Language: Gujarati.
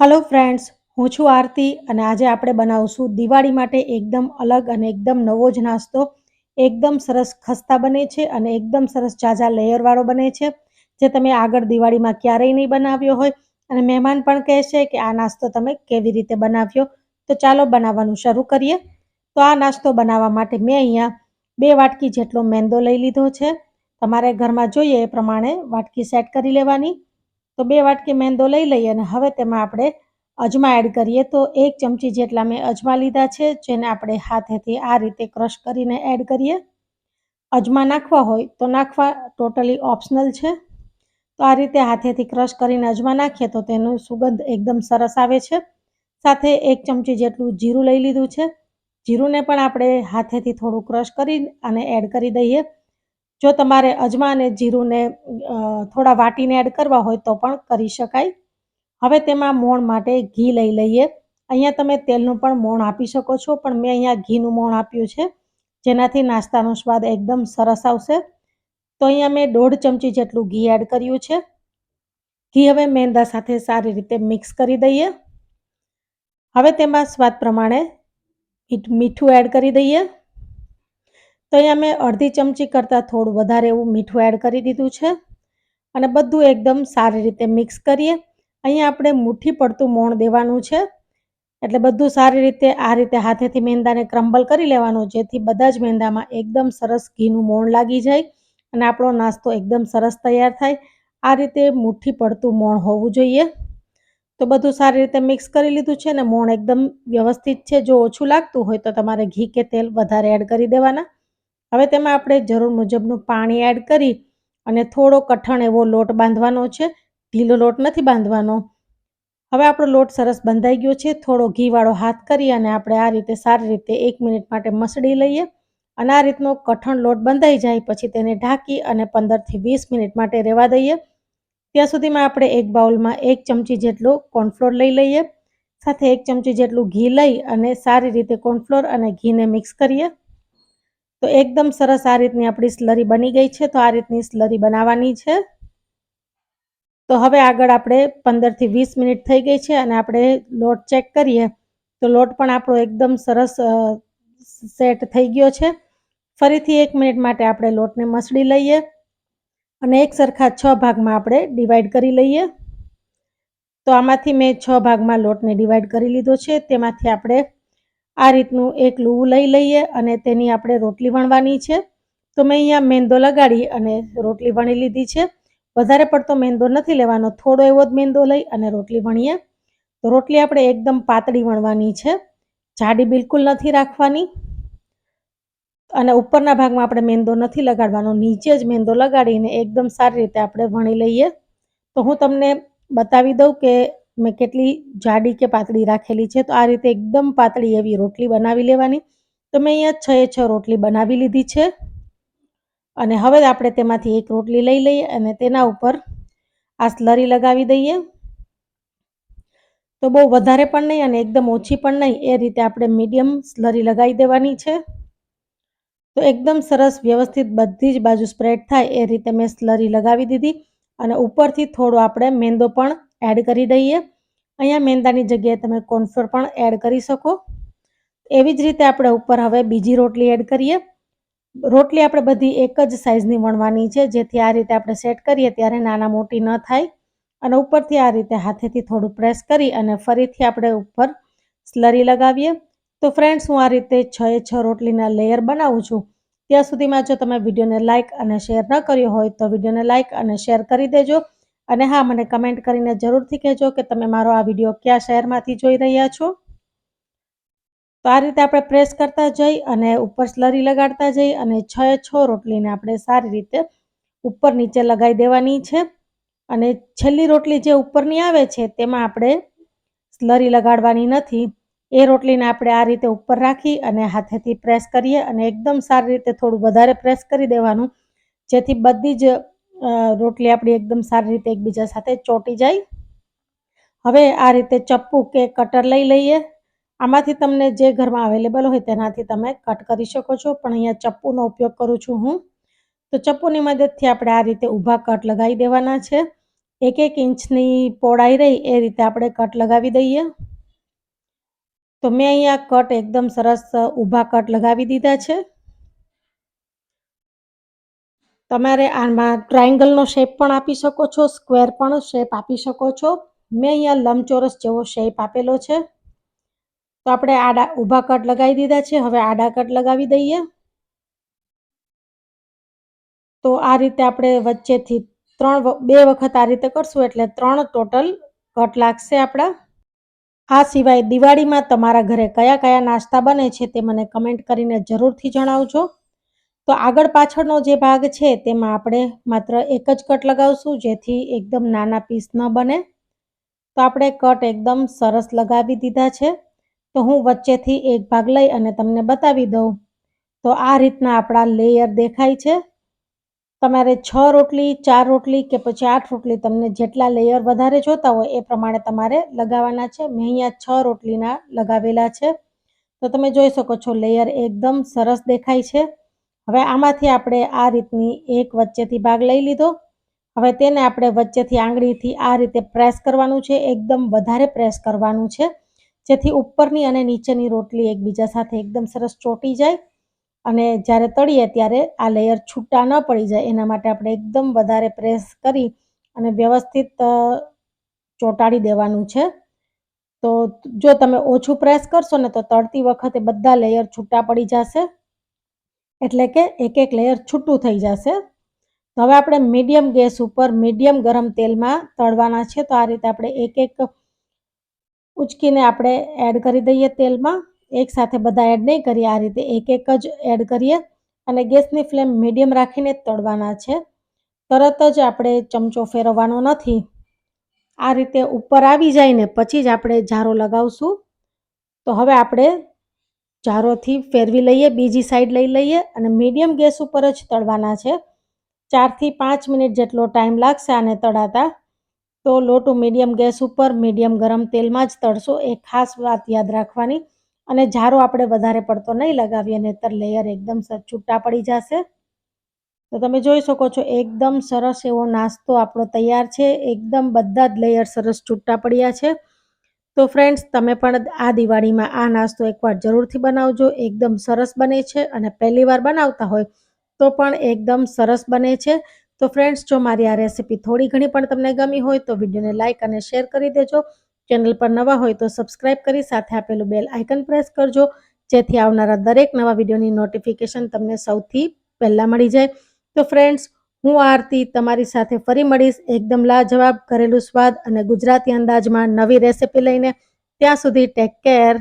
હલો ફ્રેન્ડ્સ હું છું આરતી અને આજે આપણે બનાવશું દિવાળી માટે એકદમ અલગ અને એકદમ નવો જ નાસ્તો. એકદમ સરસ ખસ્તા બને છે અને એકદમ સરસ ઝાઝા લેયરવાળો બને છે, જે તમે આગળ દિવાળીમાં ક્યારેય નહીં બનાવ્યો હોય. અને મહેમાન પણ કહેશે કે આ નાસ્તો તમે કેવી રીતે બનાવ્યો? તો ચાલો બનાવવાનું શરૂ કરીએ. તો આ નાસ્તો બનાવવા માટે મેં અહીંયા બે વાટકી જેટલો મેંદો લઈ લીધો છે. તમારે ઘરમાં જોઈએ એ પ્રમાણે વાટકી સેટ કરી લેવાની. તો બે વાટકી મેંદો લઈ લઈએ અને હવે તેમાં આપણે અજમા એડ કરીએ. તો એક ચમચી જેટલા મેં અજમા લીધા છે, જેને આપણે હાથેથી આ રીતે ક્રશ કરીને એડ કરીએ. અજમા નાખવા હોય તો નાખવા ટોટલી ઓપ્શનલ છે. તો આ રીતે હાથેથી ક્રશ કરીને અજમા નાખીએ તો તેનું સુગંધ એકદમ સરસ આવે છે. સાથે એક ચમચી જેટલું જીરું લઈ લીધું છે. જીરુંને પણ આપણે હાથેથી થોડું ક્રશ કરી અને એડ કરી દઈએ. જો તમારે અજમા અને જીરુંને થોડા વાટીને એડ કરવા હોય તો પણ કરી શકાય. હવે તેમાં મોણ માટે ઘી લઈ લઈએ. અહીંયા તમે તેલનું પણ મોણ આપી શકો છો, પણ મેં અહીંયા ઘીનું મોણ આપ્યું છે. જેનાથી નાસ્તાનો સ્વાદ એકદમ સરસ આવશે. તો અહીંયા મેં દોઢ ચમચી જેટલું ઘી એડ કર્યું છે. ઘી હવે મેંદા સાથે સારી રીતે મિક્સ કરી દઈએ. હવે તેમાં સ્વાદ પ્રમાણે મીઠું એડ કરી દઈએ. તો અહીંયા મેં અડધી ચમચી કરતાં થોડું વધારે એવું મીઠું એડ કરી દીધું છે. અને બધું એકદમ સારી રીતે મિક્સ કરીએ. અહીંયા આપણે મુઠ્ઠી પડતું મોણ દેવાનું છે. એટલે બધું સારી રીતે આ રીતે હાથેથી મેંદાને ક્રમ્બલ કરી લેવાનું, જેથી બધા જ મેંદામાં એકદમ સરસ ઘીનું મોણ લાગી જાય અને આપણો નાસ્તો એકદમ સરસ તૈયાર થાય. આ રીતે મુઠ્ઠી પડતું મોણ હોવું જોઈએ. તો બધું સારી રીતે મિક્સ કરી લીધું છે અને મોણ એકદમ વ્યવસ્થિત છે. જો ઓછું લાગતું હોય તો તમારે ઘી કે તેલ વધારે એડ કરી દેવાના. હવે તેમાં આપણે જરૂર મુજબનું પાણી એડ કરી અને થોડો કઠણ એવો લોટ બાંધવાનો છે. ઢીલો લોટ નથી બાંધવાનો. હવે આપણો લોટ સરસ બંધાઈ ગયો છે. થોડો ઘીવાળો હાથ કરી અને આપણે આ રીતે સારી રીતે એક મિનિટ માટે મસળી લઈએ અને આ રીતનો કઠણ લોટ બંધાઈ જાય પછી તેને ઢાંકી અને પંદરથી વીસ મિનિટ માટે રહેવા દઈએ. ત્યાં સુધીમાં આપણે એક બાઉલમાં એક ચમચી જેટલો કોર્નફ્લોર લઈ લઈએ. સાથે એક ચમચી જેટલું ઘી લઈ અને સારી રીતે કોર્નફ્લોર અને ઘીને મિક્સ કરીએ. તો એકદમ સરસ આ રીતની આપણી સ્લરી બની ગઈ છે, તો આ રીતની સ્લરી બનાવવાની છે. તો હવે આગળ આપણે પંદરથી વીસ મિનિટ થઈ ગઈ છે અને આપણે લોટ ચેક કરીએ. તો લોટ પણ આપણો એકદમ સરસ સેટ થઈ ગયો છે. ફરીથી એક મિનિટ માટે આપણે લોટને મસળી લઈએ અને એક સરખા છ ભાગમાં આપણે ડિવાઈડ કરી લઈએ. તો આમાંથી મેં છ ભાગમાં લોટને ડિવાઈડ કરી લીધો છે, તેમાંથી આપણે આ રીતનું એક લૂવું લઈ લઈએ અને તેની આપણે રોટલી વણવાની છે. તો મેં અહીંયા મેંદો લગાડી અને રોટલી વણી લીધી છે. વધારે પડતો મેંદો નથી લેવાનો, થોડો એવો જ મેંદો લઈ અને રોટલી વણીએ. તો રોટલી આપણે એકદમ પાતળી વણવાની છે. જાડી બિલકુલ નથી રાખવાની. અને ઉપરના ભાગમાં આપણે મેંદો નથી લગાડવાનો, નીચે જ મેંદો લગાડીને એકદમ સારી રીતે આપણે વણી લઈએ. તો હું તમને બતાવી દઉં કે મેં કેટલી જાડી કે પાતળી રાખેલી છે, તો આ રીતે એકદમ પાતળી એવી રોટલી બનાવી લેવાની. તો મેં અહીંયા છ એ છ રોટલી બનાવી લીધી છે. અને હવે આપણે તેમાંથી એક રોટલી લઈ લઈએ અને તેના ઉપર આ સ્લરી લગાવી દઈએ. તો બહુ વધારે પણ નહીં અને એકદમ ઓછી પણ નહીં, એ રીતે આપણે મીડિયમ સ્લરી લગાવી દેવાની છે. તો એકદમ સરસ વ્યવસ્થિત બધી જ બાજુ સ્પ્રેડ થાય એ રીતે મેં સ્લરી લગાવી દીધી. અને ઉપરથી થોડો આપણે મેંદો પણ એડ કરી દઈએ. અહીંયા મેંદાની જગ્યાએ તમે કોર્નફ્લોર પણ એડ કરી શકો. એવી જ રીતે આપણે ઉપર હવે બીજી રોટલી એડ કરીએ. રોટલી આપણે બધી એક જ સાઇઝની વણવાની છે. જેથી આ રીતે આપણે સેટ કરીએ ત્યારે નાના મોટી ન થાય. અને ઉપરથી આ રીતે હાથેથી થોડું પ્રેસ કરી અને ફરીથી આપણે ઉપર સ્લરી લગાવીએ. તો ફ્રેન્ડ્સ હું આ રીતે છ એ છ રોટલીના લેયર બનાવું છું. ત્યાં સુધીમાં જો તમે વિડીયોને લાઇક અને શેર ન કર્યો હોય તો વિડીયોને લાઇક અને શેર કરી દેજો. અને હા, મને કમેન્ટ કરીને જરૂરથી કહેજો કે તમે મારો આ વીડિયો કયા શહેરમાંથી જોઈ રહ્યા છો. તો આ રીતે આપણે પ્રેસ કરતા જઈ અને ઉપર સ્લરી લગાડતા જઈ અને છ છ રોટલીને આપણે સારી રીતે ઉપર નીચે લગાવી દેવાની છે. અને છેલ્લી રોટલી જે ઉપરની આવે છે, તેમાં આપણે સ્લરી લગાડવાની નથી. એ રોટલીને આપણે આ રીતે ઉપર રાખી અને હાથેથી પ્રેસ કરીએ અને એકદમ સારી રીતે થોડું વધારે પ્રેસ કરી દેવાનું. જેથી બધી જ રોટલી આપણી એકદમ સારી રીતે એકબીજા સાથે ચોંટી જાય. હવે આ રીતે ચપ્પુ કે કટર લઈ લઈએ. આમાંથી તમને જે ઘરમાં અવેલેબલ હોય તેનાથી તમે કટ કરી શકો છો. પણ અહીંયા ચપ્પુનો ઉપયોગ કરું છું હું. તો ચપ્પુની મદદથી આપણે આ રીતે ઊભા કટ લગાવી દેવાના છે. એક એક ઇંચની પહોળાઈ રહી એ રીતે આપણે કટ લગાવી દઈએ. તો મેં અહીંયા કટ એકદમ સરસ ઊભા કટ લગાવી દીધા છે. તમારે આમાં ટ્રાયંગલનો શેપ પણ આપી શકો છો, સ્ક્વેર પણ શેપ આપી શકો છો. મેં અહીંયા લંબચોરસ જેવો શેપ આપેલો છે. તો આપણે આડા ઊભા કટ લગાવી દીધા છે. હવે આડા કટ લગાવી દઈએ. તો આ રીતે આપણે વચ્ચેથી ત્રણ બે વખત આ રીતે કરશું એટલે ત્રણ ટોટલ કટ લાગશે આપણા. આ સિવાય દિવાળીમાં તમારા ઘરે કયા કયા નાસ્તા બને છે તે મને કમેન્ટ કરીને જરૂરથી જણાવજો. તો આગળ પાછળનો જે ભાગ છે, તેમાં આપણે માત્ર એક જ કટ લગાવશું, જેથી એકદમ નાના પીસ ન બને. તો આપણે કટ એકદમ સરસ લગાવી દીધા છે. તો હું વચ્ચેથી એક ભાગ લઈ અને તમને બતાવી દઉં. તો આ રીતના આપણા લેયર દેખાય છે. તમારે છ રોટલી, ચાર રોટલી કે પછી આઠ રોટલી તમને જેટલા લેયર વધારે જોતા હોય, એ પ્રમાણે તમારે લગાવવાના છે. મેં અહીંયા છ રોટલીના લગાવેલા છે. તો તમે જોઈ શકો છો લેયર એકદમ સરસ દેખાય છે. હવે આમાંથી આપણે આ રીતની એક વચ્ચેથી ભાગ લઈ લીધો. હવે તેને આપણે વચ્ચેથી આંગળીથી આ રીતે પ્રેસ કરવાનું છે, એકદમ વધારે પ્રેસ કરવાનું છે. જેથી ઉપરની અને નીચેની રોટલી એકબીજા સાથે એકદમ સરસ ચોંટી જાય અને જ્યારે તળીએ ત્યારે આ લેયર છૂટા ન પડી જાય. એના માટે આપણે એકદમ વધારે પ્રેસ કરી અને વ્યવસ્થિત ચોંટાડી દેવાનું છે. તો જો તમે ઓછું પ્રેસ કરશો ને તો તળતી વખતે બધા લેયર છૂટા પડી જશે. એટલે કે એક એક લેયર છૂટું થઈ જશે. તો હવે આપણે મીડિયમ ગેસ ઉપર મીડિયમ ગરમ તેલમાં તળવાના છે. તો આ રીતે આપણે એક એક ઉચકીને આપણે એડ કરી દઈએ તેલમાં. એક સાથે બધા એડ નહીં કરીએ, આ રીતે એક એક જ એડ કરીએ અને ગેસની ફ્લેમ મીડિયમ રાખીને તળવાના છે. તરત જ આપણે ચમચો ફેરવવાનો નથી. આ રીતે ઉપર આવી જાય ને પછી જ આપણે ઝારો લગાવશું. તો હવે આપણે જારોથી ફેરવી લઈએ, બીજી સાઈડ લઈ લઈએ અને મીડિયમ ગેસ ઉપર જ તળવાના છે. ચારથી પાંચ મિનિટ જેટલો ટાઈમ લાગશે આને તળાતા. તો લોટું મીડિયમ ગેસ ઉપર મીડિયમ ગરમ તેલમાં જ તળશો, એ ખાસ વાત યાદ રાખવાની. અને જારો આપણે વધારે પડતો નહીં લગાવીએ, નહીતર લેયર એકદમ છૂટા પડી જશે. તો તમે જોઈ શકો છો, એકદમ સરસ એવો નાસ્તો આપણો તૈયાર છે. એકદમ બધા જ લેયર સરસ છૂટા પડ્યા છે. તો ફ્રેન્ડ્સ તમે પણ આ દિવાળીમાં આ નાસ્તો એકવાર જરૂરથી બનાવજો. એકદમ સરસ બને છે અને પહેલી વાર બનાવતા હોય તો પણ એકદમ સરસ બને છે. તો ફ્રેન્ડ્સ જો મારી આ રેસીપી થોડી ઘણી પણ તમને ગમી હોય તો વિડીયોને લાઇક અને શેર કરી દેજો. ચેનલ પર નવા હોય તો સબસ્ક્રાઈબ કરી સાથે આપેલું બેલ આઇકન પ્રેસ કરજો. જેથી આવનારા દરેક નવા વિડીયોની નોટિફિકેશન તમને સૌથી પહેલાં મળી જાય. તો ફ્રેન્ડ્સ હું આરતી તમારી સાથે ફરી મળીશ. એકદમ લાજવાબ ઘરેલું સ્વાદ અને ગુજરાતી અંદાજમાં નવી રેસીપી લઈને ત્યાં સુધી ટેક કેર.